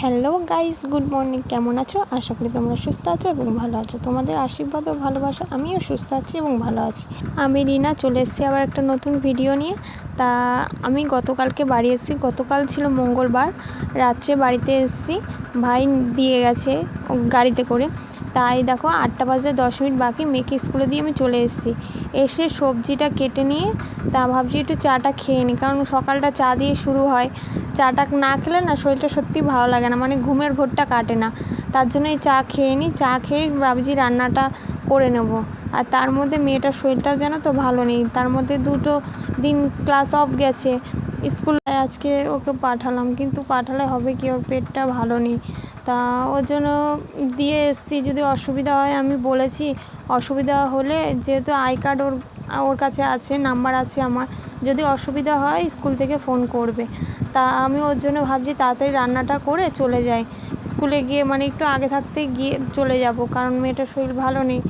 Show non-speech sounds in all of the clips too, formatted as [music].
Hello guys, good morning. কেমন আছো? আশা করি তোমরা সুস্থ আছো এবং ভালো আছো। তোমাদের আশীর্বাদ ও ভালোবাসা, আমিও সুস্থ আছি এবং ভালো আছি। আমি রিনা, চলে এসেছি আবার একটা নতুন ভিডিও নিয়ে। তা আমি গতকালকে বাড়ি এসেছি। গতকাল ছিল মঙ্গলবার। রাত্রে বাড়িতে এসেছি। ভাই দিয়ে গেছে গাড়িতে করে। তাই দেখো, আটটা বাজে দশ মিনিট বাকি। মেয়েকে স্কুলে দিয়ে আমি চলে এসেছি। এসে সবজিটা কেটে নিয়ে, তা ভাবছি একটু চাটা খেয়ে নিই কারণ সকালটা চা দিয়ে শুরু হয়। চাটা না খেলে না শরীরটা সত্যি ভালো লাগে না মানে ঘুমের ঘোরটা কাটে না। তার জন্য এই চা খেয়ে নিই চা খেয়ে ভাবছি রান্নাটা করে নেব। আর তার মধ্যে মেয়েটার শরীরটাও যেন তো ভালো নেই, তার মধ্যে দুটো দিন ক্লাস অফ গেছে, স্কুল আজকে ওকে পাঠালাম, কিন্তু পাঠালে হবে কি, ওর পেটটা ভালো নেই। তা ওর জন্য দিয়ে এসছি, যদি অসুবিধা হয় আমি বলেছি, অসুবিধা হলে যেহেতু আই কার্ড ওর ওর কাছে আছে, নাম্বার আছে আমার। যদি অসুবিধা হয়, স্কুল থেকে ফোন করবে। তা আমি ওর জন্য ভাবছি তাড়াতাড়ি রান্নাটা করে চলে যাই। স্কুলে গিয়ে মানে একটু আগে থাকতে গিয়ে চলে যাব, কারণ মেয়েটার শরীর ভালো নেই।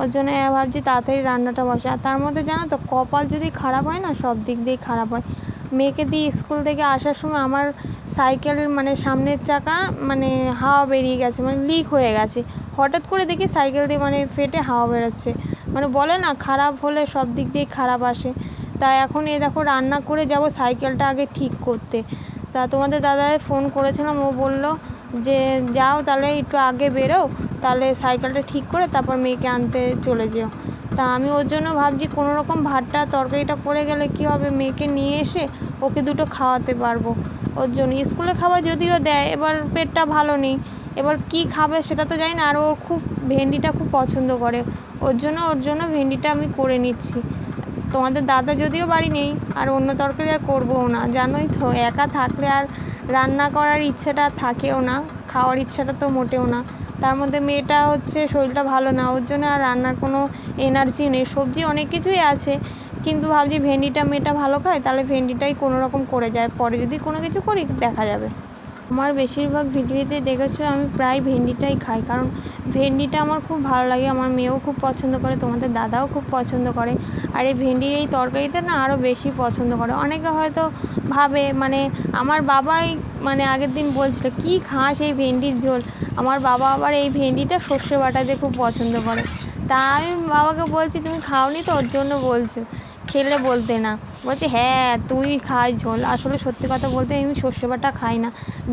ওর জন্য ভাবছি তাড়াতাড়ি রান্নাটা বসে। আর তার মধ্যে জানো তো, কপাল যদি খারাপ হয় না, সব দিক দিয়েই খারাপ হয়। মেয়েকে দিয়ে স্কুল থেকে আসার সময় আমার সাইকেলের মানে সামনের চাকা মানে হাওয়া বেরিয়ে গেছে মানে লিক হয়ে গেছে। হঠাৎ করে দেখি সাইকেল দিয়ে মানে ফেটে হাওয়া বেরোচ্ছে। মানে বলে না, খারাপ হলে সব দিক দিয়ে খারাপ আসে। তা এখন এই দেখো রান্না করে যাব সাইকেলটা আগে ঠিক করতে। তা তোমাদের দাদায় ফোন করেছিলাম, ও বলল যে যাও তাহলে একটু আগে বেরো, তাহলে সাইকেলটা ঠিক করে তারপর মেয়েকে আনতে চলে যেও। তা আমি ওর জন্য ভাবছি কোনো রকম ভাতটা তরকারিটা করে গেলে কী হবে, মেয়েকে নিয়ে এসে ওকে দুটো খাওয়াতে পারব। ওর জন্য স্কুলে খাবার যদিও দেয়, এবার পেটটা ভালো নেই। এবার কি খাবে সেটা তো জানি না, আর ও খুব ভেন্ডিটা খুব পছন্দ করে। ওর জন্য ওর জন্য ভেন্ডিটা আমি করে নিচ্ছি। তোমাদের দাদা যদিও বাড়ি নেই, আর অন্য তরকারি আর করবোও না। জানোই তো, একা থাকলে আর রান্না করার ইচ্ছেটা থাকেও না, খাওয়ার ইচ্ছাটা তো মোটেও না। তার মধ্যে মেয়েটা হচ্ছে শরীরটা ভালো না, ওর জন্য আর রান্নার কোনো এনার্জি নেই। সবজি অনেক কিছুই আছে, কিন্তু ভাবছি ভেন্ডিটা মেয়েটা ভালো খায়, তাহলে ভেন্ডিটাই কোনো রকম করে যায়। পরে যদি কোনো কিছু করি, দেখা যাবে। আমার বেশিরভাগ ভিডিওতে দেখেছ, আমি প্রায় ভেন্ডিটাই খাই। কারণ ভেন্ডিটা আমার খুব ভালো লাগে, আমার মেয়েও খুব পছন্দ করে, তোমাদের দাদাও খুব পছন্দ করে। আর এই ভেন্ডির এই তরকারিটা না আরও বেশি পছন্দ করে। অনেকে হয়তো ভাবে মানে আমার বাবাই মানে আগের দিন বলছিল, কী খাস এই ভেন্ডির ঝোল? আমার বাবা আবার এই ভেন্ডিটা সর্ষে বাটাতে খুব পছন্দ করে। তা আমি বাবাকে বলছি, তুমি খাওনি তো? ওর জন্য বলছো। খেলে বলতে না। বলছে হ্যাঁ তুই খাই ঝোল। আসলে সত্যি কথা বলতে আমি সর্ষে বাটা খাই না।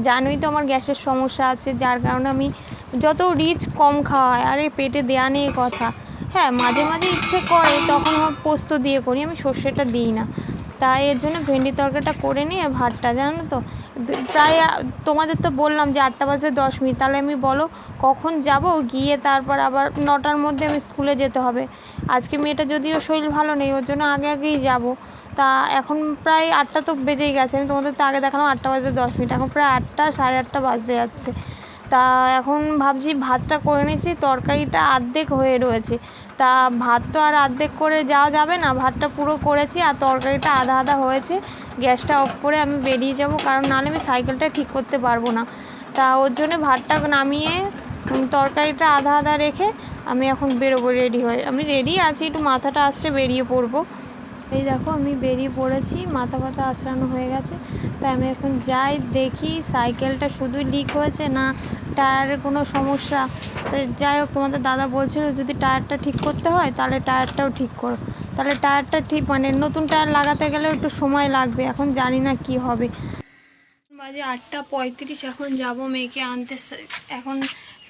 জানোই তো আমার গ্যাসের সমস্যা আছে, যার কারণে আমি যত রিচ কম খাওয়া হয় আরে পেটে দেওয়া নেই কথা। হ্যাঁ মাঝে মাঝে ইচ্ছে করে, তখন আমার পোস্ত দিয়ে করি, আমি সর্ষেটা দিই না। তাই এর জন্য ভেন্ডি তরকারিটা করে নিয়ে ভাতটা, জানো তো? প্রায়, তোমাদের তো বললাম যে আটটা বাজে দশ মিনিট, তাহলে আমি বলো কখন যাব? গিয়ে তারপর আবার নটার মধ্যে আমি স্কুলে যেতে হবে। আজকে মেয়েটা যদিও শরীর ভালো নেই, ওর জন্য আগে আগেই যাব। তা এখন প্রায় আটটা তো বেজেই গেছে, আমি তোমাদের তো আগে দেখালাম আটটা বাজে দশ মিনিট, এখন প্রায় আটটা, সাড়ে আটটা বাজতে যাচ্ছে। তা এখন ভাবছি ভাতটা করে নিচ্ছি, তরকারিটা আর্ধেক হয়ে রয়েছে। তা ভাত তো আর আর্ধেক করে যাওয়া যাবে না, ভাতটা পুরো করেছি আর তরকারিটা আধা আধা হয়েছে। গ্যাসটা অফ করে আমি বেরিয়ে যাব, কারণ নাহলে আমি সাইকেলটা ঠিক করতে পারব না। তা ওর জন্য ভাতটা নামিয়ে তরকারিটা আধা আধা রেখে আমি এখন বেরোবো রেডি হয়ে। আমি রেডি আছি, একটু মাথাটা আসছে, বেরিয়ে পড়ব। এই দেখো, আমি বেরিয়ে পড়েছি, মাথা ব্যথা আশ্রানো হয়ে গেছে। তাই আমি এখন যাই, দেখি সাইকেলটা শুধুই লিক হয়েছে না টায়ারের কোনো সমস্যা। যাই হোক, তোমাদের দাদা বলছিল যদি টায়ারটা ঠিক করতে হয়, তাহলে টায়ারটাও ঠিক করো। তাহলে টায়ারটা ঠিক মানে নতুন টায়ার লাগাতে গেলে একটু সময় লাগবে, এখন জানি না কি হবে। বাজে আটটা পঁয়ত্রিশ, এখন যাব মেয়েকে আনতে। এখন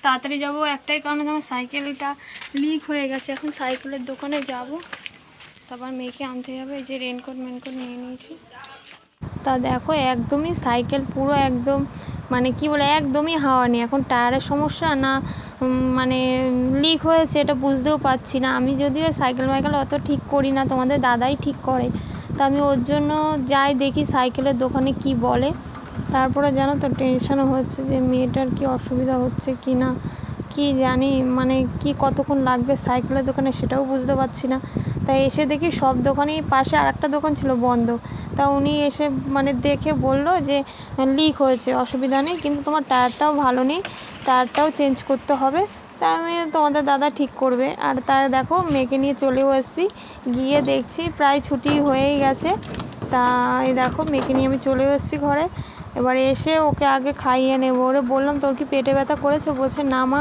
তাড়াতাড়ি যাব একটাই কারণে আমার সাইকেলটা লিক হয়ে গেছে। এখন সাইকেলের দোকানে যাব। তারপর মেয়েকে আনতে যাবে যে রেনকোট মেনকোট নিয়ে নিয়েছি। তা দেখো, একদমই সাইকেল পুরো একদম মানে কি বলে, একদমই হাওয়া নেই। এখন টায়ারের সমস্যা না মানে লিক হয়েছে এটা বুঝতেও পারছি না। আমি যদিও সাইকেল মাইকেল অত ঠিক করি না, তোমাদের দাদাই ঠিক করে। তা আমি ওর জন্য যাই দেখি সাইকেলের দোকানে কি বলে। তারপরে জানো তো টেনশনও হচ্ছে যে মেয়েটার কি অসুবিধা হচ্ছে কি না, কি জানি মানে কি কতক্ষণ লাগবে সাইকেলের দোকানে সেটাও বুঝতে পারছি না। তাই এসে দেখি সব দোকানেই পাশে আর একটা দোকান ছিল বন্ধ। তা উনি এসে মানে দেখে বলল যে লিক হয়েছে, অসুবিধা নেই, কিন্তু তোমার টায়ারটাও ভালো নেই, টায়ারটাও চেঞ্জ করতে হবে। তাই আমি তোমাদের দাদা ঠিক করবে। আর তা দেখো মেয়েকে নিয়ে চলেও এসেছি, গিয়ে দেখছি প্রায় ছুটি হয়েই গেছে। তা এই দেখো মেয়েকে নিয়ে আমি চলেও এসেছি ঘরে। এবার এসে ওকে আগে খাইয়ে নেব। ওরে বললাম, তোর কি পেটে ব্যথা করেছে? বলছে, না মা,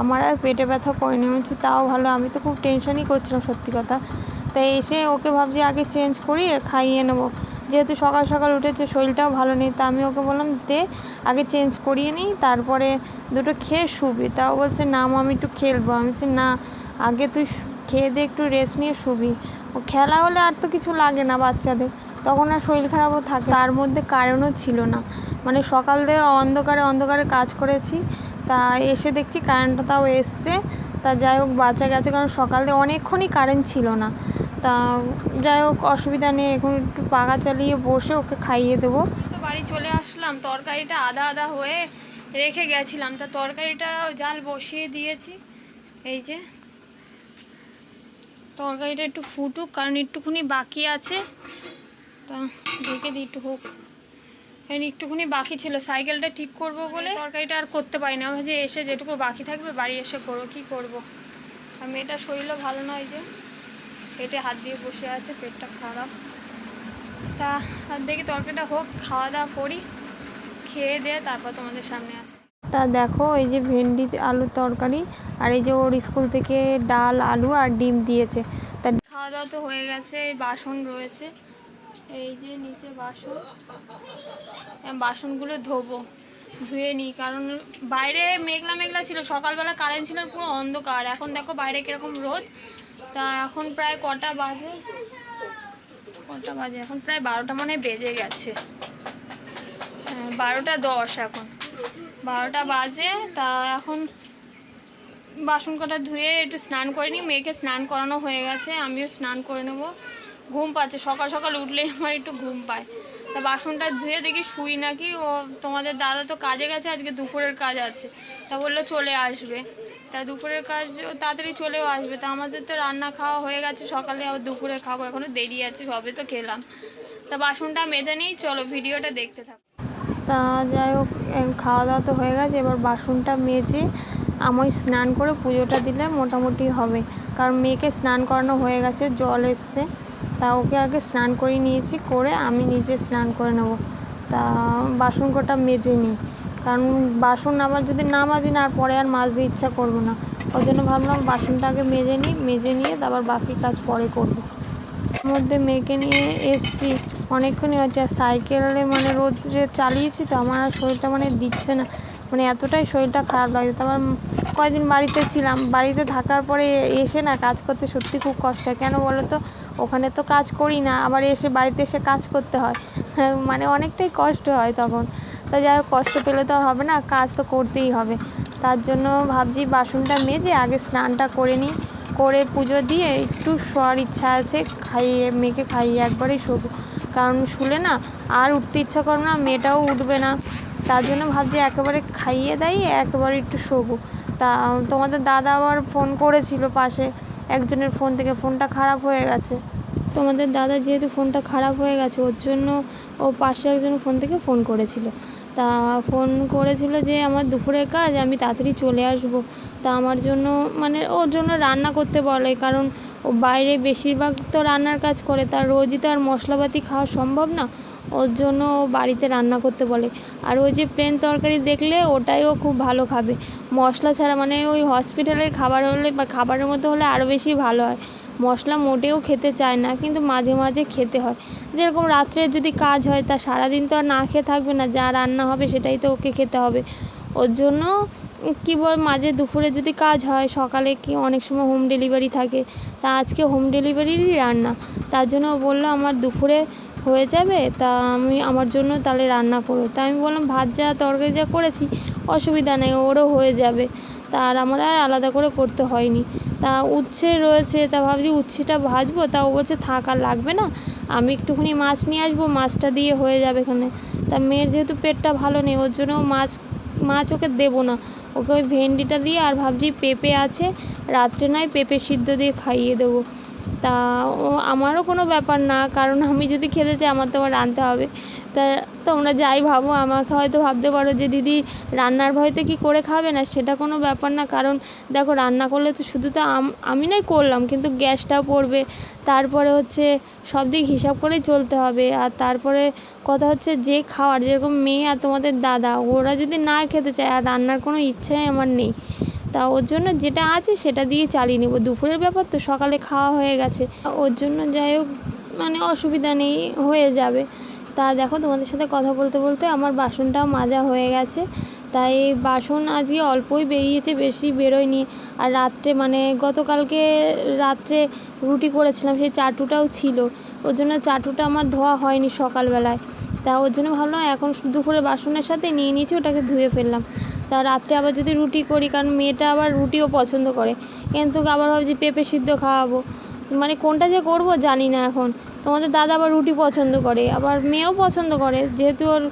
আমার আর পেটে ব্যথা করেনি। বলছি, তাও ভালো, আমি তো খুব টেনশনই করছিলাম, সত্যি কথা। তাই এসে ওকে ভাবছি আগে চেঞ্জ করিয়ে খাইয়ে নেব। যেহেতু সকাল সকাল উঠেছে, শরীরটাও ভালো নেই, তা আমি ওকে বললাম, দে, আগে চেঞ্জ করিয়ে নিই, তারপরে দুটো খেয়ে শুবি। তাও বলছে, না মা, আমি একটু খেলব। আমি বলছি, না, আগে তুই খেয়ে দে, একটু রেস্ট নিয়ে শুবি। ও খেলা হলে আর তো কিছু লাগে না বাচ্চাদের। তখন আর শরীর খারাপও থাকে। তার মধ্যে কারণও ছিল না। মানে সকাল থেকে অন্ধকারে অন্ধকারে কাজ করেছি, তা এসে দেখছি কারেন্টটা তাও এসছে। তা যাই হোক বাচ্চা গেছে কারণ সকাল থেকে অনেকক্ষণই কারেন্ট ছিল না। তা যাই হোক, অসুবিধা নেই, এখন একটু পাকা চালিয়ে বসে ওকে খাইয়ে দেবো। বাড়ি চলে আসলাম, তরকারিটা আধা আধা হয়ে রেখে গেছিলাম। তা তরকারিটা জাল বসিয়ে দিয়েছি, এই যে। তরকারিটা একটু ফুটুক, কারণ একটুখানি বাকি আছে। তা ঢেকে দিই একটু হোক। কারণ একটুখানি বাকি ছিল সাইকেলটা ঠিক করব বলে তরকারিটা আর করতে পারি না। যে এসে যেটুকু বাকি থাকবে বাড়ি এসে করো কী করব? আর মেয়েটার শরীরও ভালো নয় যে। পেটে হাত দিয়ে বসে আছে পেটটা খারাপ। তা আর দেখি তরকারিটা হোক খাওয়া দাওয়া করি খেয়ে দিয়ে তারপর তোমাদের সামনে আসি তা দেখো এই যে ভেন্ডি আলুর তরকারি আর এই যে ওর স্কুল থেকে ডাল আলু আর ডিম দিয়েছে। তা খাওয়া দাওয়া তো হয়ে গেছে বাসন রয়েছে। এই যে নিচে বাসন। বাসনগুলো ধোবো, ধুয়ে নিই, কারণ বাইরে মেঘলা মেঘলা ছিল, সকালবেলা কারেন্ট ছিল পুরো অন্ধকার। এখন দেখো বাইরে কীরকম রোদ। তা এখন প্রায় কটা বাজে? কটা বাজে? এখন প্রায় বারোটা মানে বেজে গেছে। হ্যাঁ বারোটা দশ এখন। বারোটা বাজে, তা এখন বাসন কটা ধুয়ে একটু স্নান করে নিই। মেয়েকে স্নান করানো হয়ে গেছে, আমিও স্নান করে নেব। ঘুম পাচ্ছে। সকাল সকাল উঠলে আমার একটু ঘুম পায়। তা বাসনটা ধুয়ে দেখি শুই নাকি। ও তোমাদের দাদা তো কাজে গেছে, আজকে দুপুরের কাজ আছে। তা বলল চলে আসবে। তা দুপুরের কাজ তাড়াতাড়ি চলেও আসবে। তা আমাদের তো রান্না খাওয়া হয়ে গেছে, সকালে আবার দুপুরে খাব। এখনও দেরি আছে, সবে তো খেলাম। তা বাসনটা মেজে নিই, চলো ভিডিওটা দেখতে থাকো। তা যাই হোক খাওয়া দাওয়া তো হয়ে গেছে। এবার বাসনটা মেজে আমি স্নান করে পুজোটা দিলে মোটামুটি হবে। কারণ মেয়েকে স্নান করানো হয়ে গেছে, জল এসছে। তা ওকে আগে স্নান করে নিয়েছি, করে আমি নিজে স্নান করে নেব। তা বাসন কটা মেজে নিই। কারণ বাসন আবার যদি না মাজি না, আর পরে আর মাজতে ইচ্ছা করব না। ওই জন্য ভাবলাম বাসনটা আগে মেজে নিই, মেজে নিয়ে তারপর বাকি কাজ পরে করব। মধ্যে মেয়েকে নিয়ে এসছি। অনেকক্ষণই হচ্ছে আর সাইকেলে মানে রোদ্রে চালিয়েছি তো, আমার শরীরটা মানে দিচ্ছে না। মানে এতটাই শরীরটা খারাপ লাগছে। তারপর কয়েকদিন বাড়িতে ছিলাম, বাড়িতে থাকার পরে এসে না কাজ করতে সত্যি খুব কষ্ট হয়। কেন বলো তো? ওখানে তো কাজ করি না, আবার এসে বাড়িতে এসে কাজ করতে হয়। [laughs] মানে অনেকটাই কষ্ট হয় তখন। তা যাই কষ্ট পেলে তো আর হবে না, কাজ তো করতেই হবে। তার জন্য ভাবছি বাসনটা মেজে আগে স্নানটা করে নিই। করে পুজো দিয়ে একটু শোয়ার ইচ্ছা আছে, খাইয়ে, মেয়েকে খাইয়ে একবারেই শোবো। কারণ শুলে না আর উঠতে ইচ্ছা করবে না, মেয়েটাও উঠবে না। তার জন্য ভাবছি একেবারে খাইয়ে দেয় একেবারে একটু শোবো। তা তোমাদের দাদা আবার ফোন করেছিল পাশে, একজনের ফোন থেকে ফোনটা খারাপ হয়ে গেছে। তোমাদের দাদা যেহেতু ফোনটা খারাপ হয়ে গেছে, ওর জন্য ও পাশে একজন ফোন থেকে ফোন করেছিল। তা ফোন করেছিল যে, আমার দুপুরের কাজ, আমি তাড়াতাড়ি চলে আসব। তা, আমার জন্য মানে ওর জন্য রান্না করতে বলে, কারণ ও বাইরে বেশিরভাগ তো রান্নার কাজ করে তার রোজই তো আর মশলাপাতি খাওয়া সম্ভব না। ওর জন্য ও বাড়িতে রান্না করতে বলে। আর ওই যে প্লেন তরকারি দেখলে ওটাই ও খুব ভালো খাবে। মশলা ছাড়া মানে ওই হসপিটালের খাবার হলে বা খাবারের মতো হলে আরও বেশি ভালো হয়। মশলা মোটেও খেতে চায় না, কিন্তু মাঝে মাঝে খেতে হয়। যেরকম রাত্রে যদি কাজ হয়, তা সারাদিন তো আর না খেয়ে থাকবে না, যা রান্না হবে সেটাই তো ওকে খেতে হবে। ওর জন্য কী বল, মাঝে দুপুরে যদি কাজ হয়, সকালে কি অনেক সময় হোম ডেলিভারি থাকে। তা আজকে হোম ডেলিভারিরই রান্না। তার জন্য বলল, আমার দুপুরে হয়ে যাবে, তা আমি আমার জন্য তাহলে রান্না করো। তা আমি বললাম, ভাত যা তরকারি যা করেছি, অসুবিধা নেই, ওরও হয়ে যাবে। তা আর আমার আর আলাদা করে করতে হয়নি। তা উচ্ছে রয়েছে, তা ভাবছি উচ্ছেটা ভাজবো, তা ও বলছে থাক লাগবে না, আমি একটুখানি মাছ নিয়ে আসব, মাছটা দিয়ে হয়ে যাবে এখানে। তা মেয়ের যেহেতু পেটটা ভালো নেই, ওর জন্য মাছ মাছ ওকে দেবো না। ওকে ওই ভেন্ডিটা দিয়ে আর ভাবছি পেঁপে আছে, রাত্রে নয় পেঁপে সিদ্ধ দিয়ে খাইয়ে দেবো। তা আমারও কোনো ব্যাপার না, কারণ আমি যদি খেতে চাই আমার তো আবার রাঁধতে হবে। তা তোমরা যাই ভাবো আমাকে হয়তো ভাবতে পারো যে দিদি রান্নার ভয়তে কি করে খাবে না, সেটা কোনো ব্যাপার না। কারণ দেখো রান্না করলে তো শুধু তো আমি নয় করলাম, কিন্তু গ্যাসটাও পড়বে। তারপরে হচ্ছে সব দিক হিসাব করেই চলতে হবে। আর তারপরে কথা হচ্ছে যে খাওয়ার, যেরকম মেয়ে আর তোমাদের দাদা, ওরা যদি না খেতে চায়, আর রান্নার কোনো ইচ্ছাই আমার নেই। তা ওর জন্য যেটা আছে সেটা দিয়ে চালিয়ে নেব। দুপুরের ব্যাপার তো সকালে খাওয়া হয়ে গেছে। ওর জন্য যাই হোক মানে অসুবিধা নেই, হয়ে যাবে। তা দেখো তোমাদের সাথে কথা বলতে বলতে আমার বাসনটাও মাজা হয়ে গেছে। তাই বাসন আজকে অল্পই বেরিয়েছে, বেশি বেরোয়নি। আর রাত্রে মানে গতকালকে রাত্রে রুটি করেছিলাম, সেই চাটুটাও ছিল। ওর জন্য চাটুটা আমার ধোয়া হয়নি সকালবেলায়। তা ওর জন্য ভাবলাম এখন দুপুরে বাসনের সাথে নিয়ে নিয়েছি, ওটাকে ধুয়ে ফেললাম। তা রাত্রে আবার যদি রুটি করি, কারণ মেয়েটা আবার রুটিও পছন্দ করে। কিন্তু আবার ভাবছি পেঁপে সিদ্ধ খাওয়াবো। মানে কোনটা যে করব জানি না এখন। তোমাদের দাদা আবার রুটি পছন্দ করে, আবার মেয়েও পছন্দ করে। যেহেতু ওর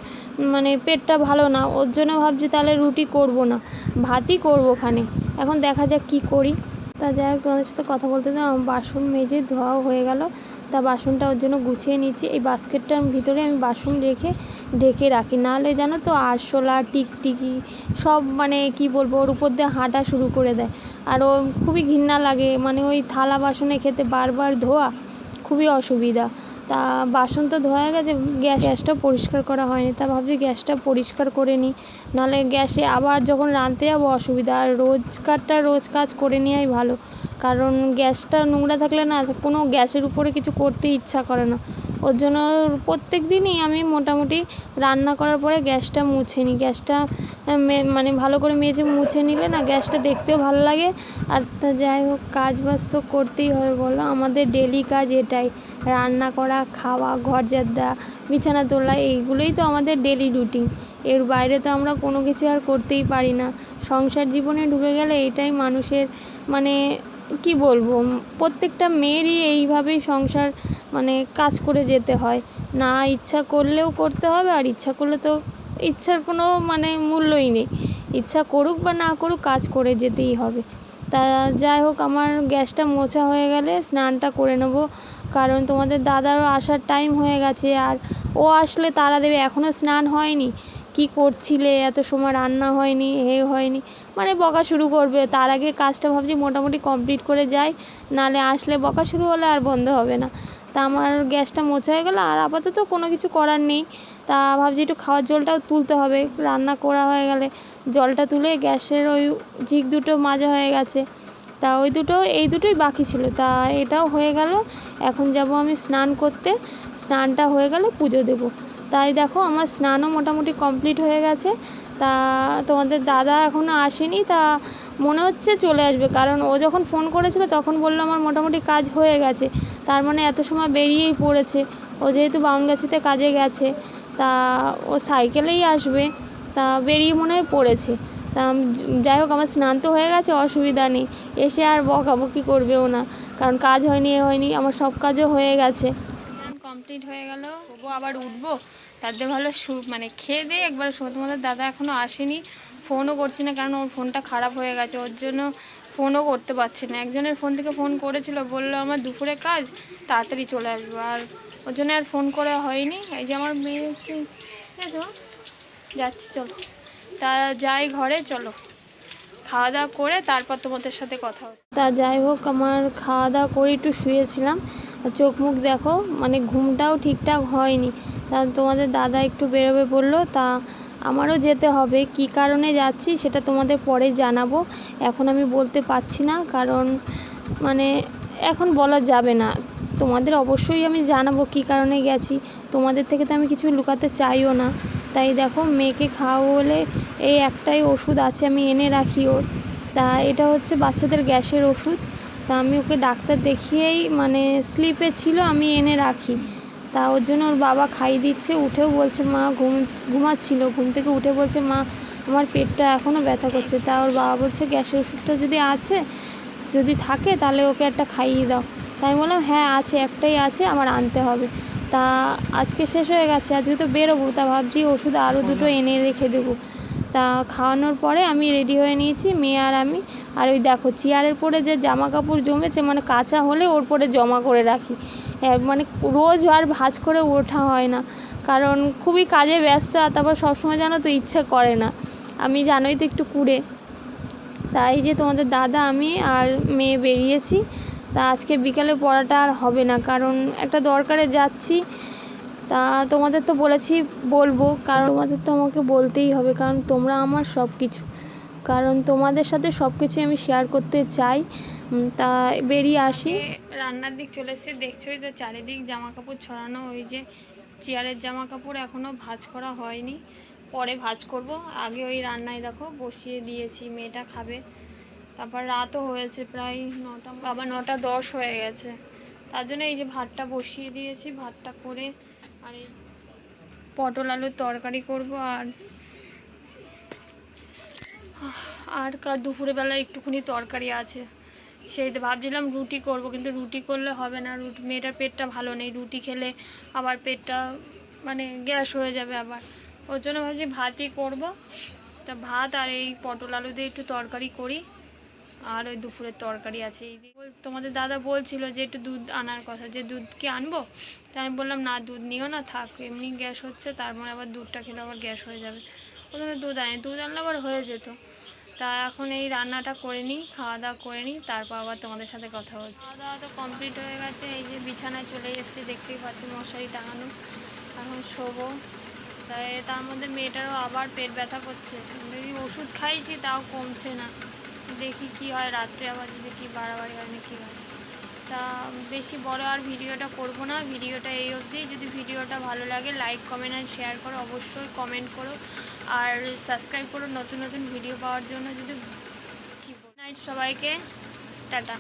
মানে পেটটা ভালো না, ওর জন্য ভাবছি তাহলে রুটি করব না। ভাতই করব ওখানে। এখন দেখা যাক কী করি। তা যাই হোক, তোমাদের সাথে কথা বলতে তো বাসন মেজে ধোয়াও হয়ে গেল। তা বাসনটা ওর জন্য গুছিয়ে নিচ্ছি। এই বাস্কেটটার ভিতরে আমি বাসন রেখে ঢেকে রাখি। নাহলে জানো তো আরশোলা টিকটিকি সব মানে কি বলব, ওর উপর দিয়ে হাঁটা শুরু করে দেয়। আর ও খুবই ঘৃণা লাগে মানে ওই থালা বাসনে খেতে বারবার ধোয়া খুবই অসুবিধা। তা বাসন তো ধোয়া গেছে, গ্যাস, গ্যাসটা পরিষ্কার করা হয়নি। তা ভাবছি গ্যাসটা পরিষ্কার করে নিই। নাহলে গ্যাসে আবার যখন রাঁধতে যাব অসুবিধা। আর রোজকারটা, রোজ কাজ করে নেওয়াই ভালো। কারণ গ্যাসটা নোংরা থাকলে না কোনো গ্যাসের উপরে কিছু করতে ইচ্ছা করে না। ওর জন্য প্রত্যেক দিনই আমি মোটামুটি রান্না করার পরে গ্যাসটা মুছে নিই। গ্যাসটা মানে ভালো করে মেজে মুছে নিলে না গ্যাসটা দেখতেও ভালো লাগে। আর যাই হোক, কাজ বাজ তো করতেই হবে বলো। আমাদের ডেলি কাজ এটাই। রান্না করা, খাওয়া, ঘর দেওয়া বিছানা তোলা, এইগুলোই তো আমাদের ডেলি রুটিন। এর বাইরে তো আমরা কোনো কিছু আর করতেই পারি না। সংসার জীবনে ঢুকে গেলে এটাই মানুষের মানে কি বলব, প্রত্যেকটা মেয়েরই এইভাবেই সংসার মানে কাজ করে যেতে হয়। না ইচ্ছা করলেও করতে হবে, আর ইচ্ছা করলে তো ইচ্ছার কোনো মানে মূল্যই নেই। ইচ্ছা করুক বা না করুক কাজ করে যেতেই হবে। তা যাই হোক, আমার গ্যাসটা মোছা হয়ে গেলে স্নানটা করে নেব। কারণ তোমাদের দাদারও আসার টাইম হয়ে গেছে, আর ও আসলে তারা দেবে এখনও স্নান হয়নি। কি করছিলে? এত সময় রান্না হয়নি হে হয়নি। মানে বকা শুরু করবে। তার আগে কাজটা ভাবছি মোটামুটি কমপ্লিট করে যাই। নালে আসলে বকা শুরু হলে আর বন্ধ হবে না। তা আমার গ্যাসটা মোছা হয়ে গেলো। আর আপাতত কোনো কিছু করার নেই। তা ভাবছি একটু খাওয়ার জলটাও তুলতে হবে। রান্না করা হয়ে গেলে জলটা তুলে গ্যাসের ওই ঝিক দুটো মাজা হয়ে গেছে। তা ওই দুটো, এই দুটোই বাকি ছিল। তা এটাও হয়ে গেল। এখন যাব আমি স্নান করতে। স্নানটা হয়ে গেলে পুজো দেবো। তাই দেখো আমার স্নানও মোটামুটি কমপ্লিট হয়ে গেছে। তা তোমাদের দাদা এখনও আসেনি, তা মনে হচ্ছে চলে আসবে। কারণ ও যখন ফোন করেছিল তখন বলল আমার মোটামুটি কাজ হয়ে গেছে। তার মানে এত সময় বেরিয়েই পড়েছে। ও যেহেতু বামগাছিতে কাজে গেছে, তা ও সাইকেলেই আসবে। তা বেরিয়ে মনে হয় পড়েছে। তা যাই হোক, আমার স্নান তো হয়ে গেছে, অসুবিধা নেই। এসে আর বকাবকি করবেও না। কারণ কাজ হয়নি, এ হয়নি, আমার সব কাজও হয়ে গেছে। কমপ্লিট হয়ে গেল। তবু আবার উঠবো। তাতে ভালো শু মানে খেয়ে দিয়ে একবার তোমাদের দাদা এখনও আসেনি। ফোনও করছি না কারণ ওর ফোনটা খারাপ হয়ে গেছে। ওর জন্য ফোনও করতে পারছে না। একজনের ফোন থেকে ফোন করেছিল, বলল, আমার দুপুরে কাজ, তাড়াতাড়ি চলে আসব। আর ওর জন্য আর ফোন করে হয়নি। এই যে আমার মেয়ে যাচ্ছি, চলো। তা যাই ঘরে, চলো। খাওয়া দাওয়া করে তারপর তোমাদের সাথে কথা তা যাই হোক, আমার খাওয়া দাওয়া করে একটু শুয়েছিলাম। চোখ মুখ দেখো মানে ঘুমটাও ঠিকঠাক হয়নি। তা তোমাদের দাদা একটু বেরোবে বলল, তা আমারও যেতে হবে। কি কারণে যাচ্ছি সেটা তোমাদের পরে জানাব। এখন আমি বলতে পারছি না, কারণ মানে এখন বলা যাবে না। তোমাদের অবশ্যই আমি জানাব কী কারণে গেছি। তোমাদের থেকে তো আমি কিছু লুকাতে চাইও না। তাই দেখো, মেয়েকে খাওয়াবো বলে এই একটাই ওষুধ আছে, আমি এনে রাখি ওর। তা এটা হচ্ছে বাচ্চাদের গ্যাসের ওষুধ। তা আমি ওকে ডাক্তার দেখিয়েই মানে স্লিপে ছিল, আমি এনে রাখি। তা ওর জন্য ওর বাবা খাইয়ে দিচ্ছে, উঠেও বলছে, মা, ঘুম, ঘুমাচ্ছিল। ঘুম থেকে উঠে বলছে, মা, আমার পেটটা এখনও ব্যথা করছে। তা ওর বাবা বলছে, গ্যাসের ওষুধটা যদি আছে, যদি থাকে, তাহলে ওকে একটা খাইয়ে দাও। তাই আমি বললাম হ্যাঁ আছে, একটাই আছে, আমার আনতে হবে। তা আজকে শেষ হয়ে গেছে, আজকে তো বেরোবো, তা ভাবছি ওষুধ আরও দুটো এনে রেখে দেবো। তা খাওয়ানোর পরে আমি রেডি হয়ে নিয়েছি, মেয়ে আর আমি। আর ওই দেখো, চেয়ারের পরে যে জামা কাপড় জমেছে মানে কাঁচা হলে ওর পরে জমা করে রাখি। মানে রোজ আর ভাঁজ করে ওঠা হয় না। কারণ খুবই কাজে ব্যস্ত তারপর সবসময় জানো তো ইচ্ছে করে না। আমি জানোই তো একটু কুড়ে। তাই যে তোমাদের দাদা, আমি আর মেয়ে বেরিয়েছি। তা আজকে বিকালে পড়াটা আর হবে না, কারণ একটা দরকারে যাচ্ছি। তা তোমাদের তো বলেছি বলব, কারণ তোমাদের তো আমাকে বলতেই হবে, কারণ তোমরা আমার সব কিছু কারণ তোমাদের সাথে সব কিছুই আমি শেয়ার করতে চাই। তা বেরিয়ে আসি। রান্নার দিক চলে এসেছে দেখছোই তো চারিদিক জামা কাপড় ছড়ানো, ওই যে চেয়ারের জামা কাপড় এখনও ভাঁজ করা হয়নি। পরে ভাঁজ করব। আগে ওই রান্নায় দেখো, বসিয়ে দিয়েছি, মেয়েটা খাবে। তারপর রাতও হয়েছে প্রায় নটা আবার নটা দশ হয়ে গেছে। তার জন্য এই যে ভাতটা বসিয়ে দিয়েছি, ভাতটা করে আর, পটল আলুর তরকারি করব আর আর কার দুপুরবেলা একটুখানি তরকারি আছে। সেই ভাবছিলাম রুটি করব, কিন্তু রুটি করলে হবে না। রুটি, মেয়েটার পেটটা ভালো নেই, রুটি খেলে আবার পেটটা মানে গ্যাস হয়ে যাবে আবার। ওর জন্য ভাবছি ভাতই করব। তা ভাত আর এই পটল আলু দিয়ে একটু তরকারি করি। আর ওই দুপুরের তরকারি আছে। এই তোমাদের দাদা বলছিল যে একটু দুধ আনার কথা, যে দুধ কি আনব? তা আমি বললাম, না, দুধ নিও না, থাক, এমনি গ্যাস হচ্ছে, তারপরে আবার দুধটা খেলে আবার গ্যাস হয়ে যাবে। জন্য দুধ আনি, দুধ আনলে আবার হয়ে যেত। তা এখন এই রান্নাটা করে নিই, খাওয়া দাওয়া করে নিই, তারপর আবার তোমাদের সাথে কথা হচ্ছে খাওয়া দাওয়া তো কমপ্লিট হয়ে গেছে, এই যে বিছানায় চলে এসেছি, দেখতেই পাচ্ছি মশারি টাঙানো। এখন শোবো। তাই তার মধ্যে মেয়েটারও আবার পেট ব্যথা করছে। ওষুধ খাইছি, তাও কমছে না। দেখি কি হয়, রাত্রে আবার যদি কি বাড়াবাড়ি হয় না। কী হয় তা বেশি বড় আর ভিডিওটা করব না, ভিডিওটা এই অবধি। যদি ভিডিওটা ভালো লাগে লাইক কমেন্ট আর শেয়ার করো, অবশ্যই কমেন্ট করো। আর সাবস্ক্রাইব করো নতুন নতুন ভিডিও পাওয়ার জন্য। যদি কি নাইট সবাইকে, টাটা।